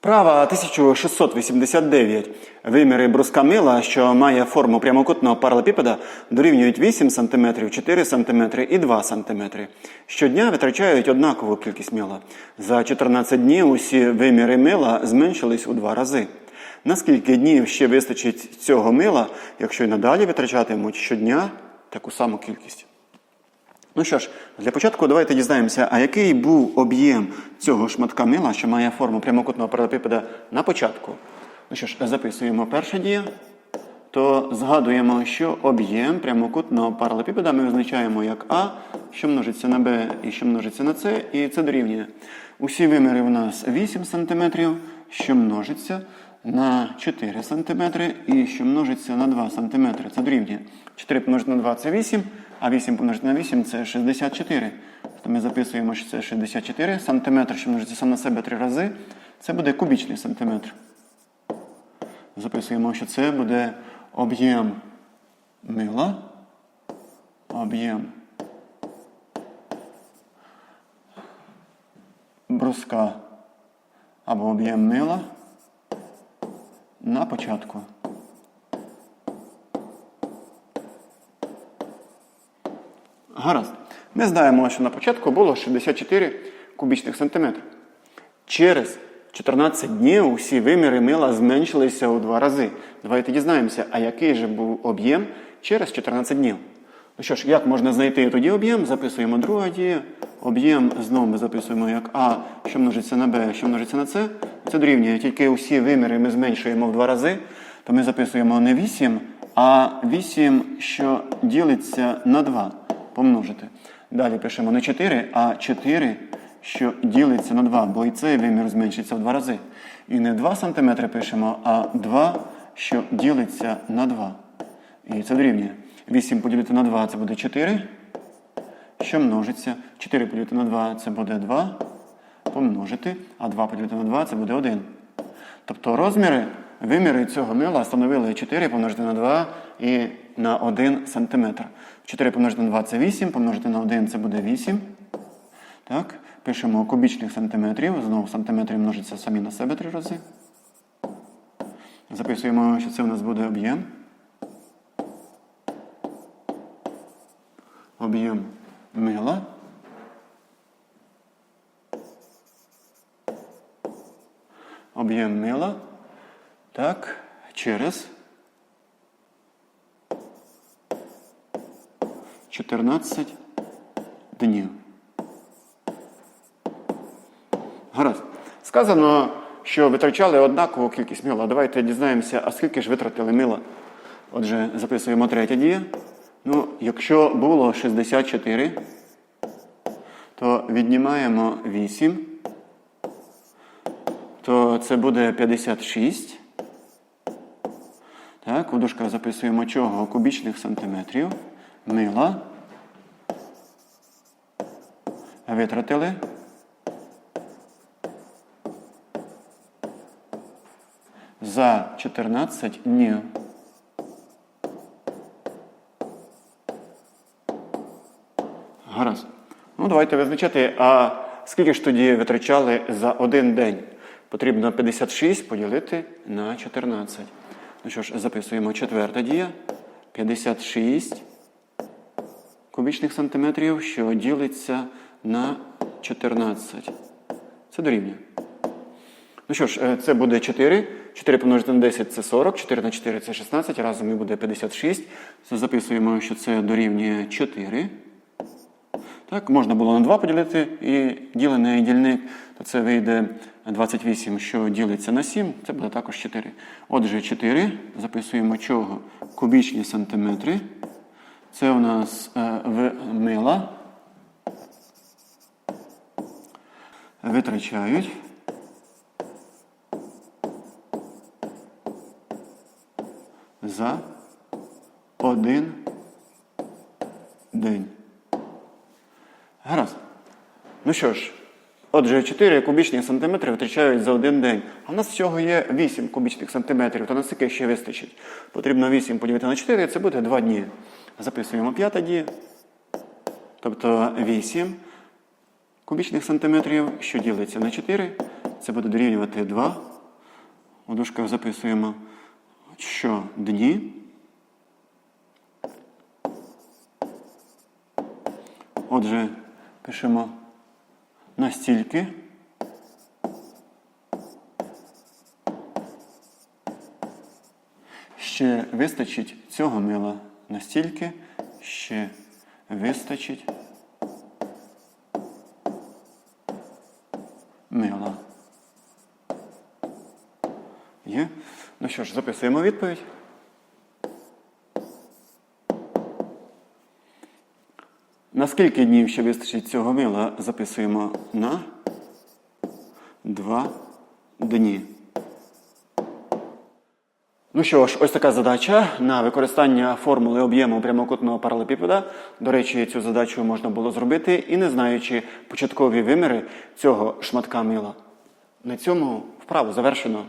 Вправа 1689. Виміри бруска мила, що має форму прямокутного паралепіпеда, дорівнюють 8 см, 4 см і 2 см. Щодня витрачають однакову кількість мила. За 14 днів усі виміри мила зменшились у два рази. Наскільки днів ще вистачить цього мила, якщо й надалі витрачатимуть щодня таку саму кількість? Ну що ж, для початку давайте дізнаємося, а який був об'єм цього шматка мила, що має форму прямокутного паралепіпеда на початку. Ну що ж, записуємо перша дія, то згадуємо, що об'єм прямокутного паралепіпеда ми визначаємо як А, що множиться на Б і що множиться на С, і це дорівнює. Усі виміри у нас 8 см, що множиться на 4 см і що множиться на 2 см. Це дорівнює. 4 помножити на 2 це 8, а 8 помножити на 8 це 64. То ми записуємо, що це 64 см, що множиться сам на себе 3 рази. Це буде кубічний сантиметр. Записуємо, що це буде об'єм мила. Об'єм бруска або об'єм мила на початку. Гаразд. Ми знаємо, що на початку було 64 кубічних сантиметри. Через 14 днів усі виміри мила зменшилися у два рази. Давайте дізнаємося, а який же був об'єм через 14 днів. Ну що ж, як можна знайти тоді об'єм? Записуємо друга дія. Об'єм знову ми записуємо як А, що множиться на Б, що множиться на С. Це дорівнює. Тільки усі виміри ми зменшуємо в два рази, то ми записуємо не 8, а 8, що ділиться на 2 помножити. Далі пишемо не 4, а 4, що ділиться на 2, бо і цей вимір зменшиться в два рази. І не 2 см пишемо, а 2, що ділиться на 2. І це дорівнює. 8 поділити на 2 це буде 4, що множиться. 4 поділити на 2 це буде 2 помножити, а 2 поділити на 2 це буде 1. Тобто розміри, виміри цього мила становили 4 помножити на 2 і на 1 см. 4 помножити на 2 це 8, помножити на 1 це буде 8. Так, Пишемо кубічних сантиметрів. Знову сантиметри множаться самі на себе три рази. Записуємо, що це у нас буде об'єм. Об'єм мила. Об'єм мила. Так, через 14 днів. Гаразд. Сказано, що витрачали однакову кількість мила. Давайте дізнаємося, а скільки ж витратили мила. Отже, записуємо третя дія. Ну, якщо було 64, то віднімаємо 8, то це буде 56. Так, у дужках записуємо чого? Кубічних сантиметрів. Мила. Витратили. За 14 днів. Гаразд. Ну, давайте визначати, а скільки ж тоді витрачали за один день? Потрібно 56 поділити на 14. Ну що ж, записуємо четверта дія. 56 кубічних сантиметрів, що ділиться на 14. Це дорівнює. Ну що ж, е, це буде 4. 4 помножити на 10 це 40, 4 на 4 це 16, разом і буде 56. Це записуємо, що це дорівнює 4. Так, можна було на 2 поділити і ділений дільник, то це вийде 28, що ділиться на 7, це буде також 4. Отже, 4. Записуємо чого? Кубічні сантиметри. Це у нас е, в мила. Витрачають. За один день. Гаразд. Ну що ж, отже, 4 кубічні сантиметри витрачають за один день. А в нас всього є 8 кубічних сантиметрів, то наскільки ще вистачить? Потрібно 8 поділити на 4, це буде 2 дні. Записуємо п'ята дія. Тобто 8 кубічних сантиметрів, що ділиться на 4, це буде дорівнювати 2 У дужках записуємо щодні. Отже, пишемо настільки. Ще вистачить цього мила настільки, ще вистачить мила. Є? Ну що ж, записуємо відповідь. На скільки днів ще вистачить цього мила, записуємо на два дні. Ну що ж, ось така задача на використання формули об'єму прямокутного паралепіпеда. До речі, цю задачу можна було зробити і не знаючи початкові виміри цього шматка мила. На цьому вправу завершено.